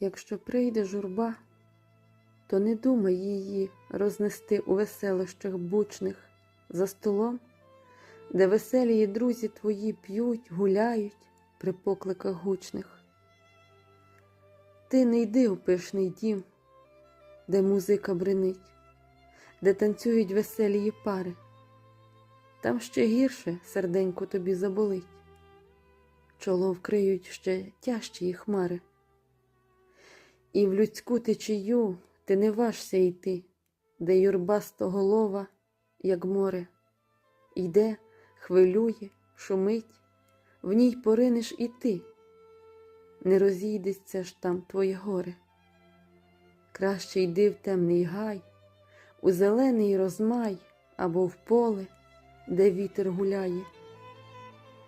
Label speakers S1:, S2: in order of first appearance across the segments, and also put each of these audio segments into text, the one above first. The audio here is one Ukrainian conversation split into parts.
S1: Якщо прийде журба, то не думай її рознести у веселощах бучних за столом, де веселії друзі твої п'ють, гуляють при покликах гучних. Ти не йди у пишний дім, де музика бренить, де танцюють веселії пари. Там ще гірше серденько тобі заболить, чоло вкриють ще тяжчі хмари. І в людську течію ти не важся йти, де юрба стоголова, як море, йде, хвилює, шумить, в ній поринеш і ти, не розійдеться ж там твоє горе. Краще йди в темний гай, у зелений розмай або в поле, де вітер гуляє.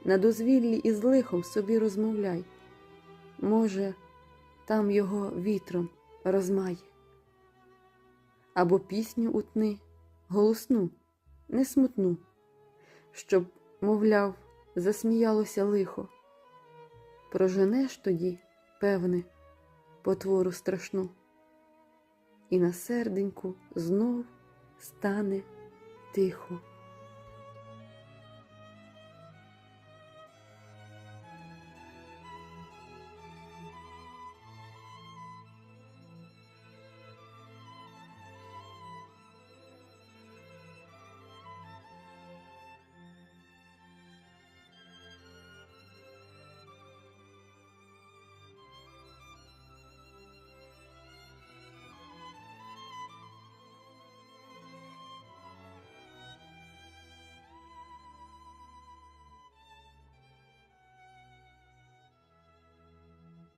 S1: На дозвіллі із лихом собі розмовляй, може, там його вітром розмає. Або пісню утни, голосну, не смутну, щоб, мовляв, засміялося лихо. Проженеш тоді, певне, потвору страшну, і на серденьку знов стане тихо.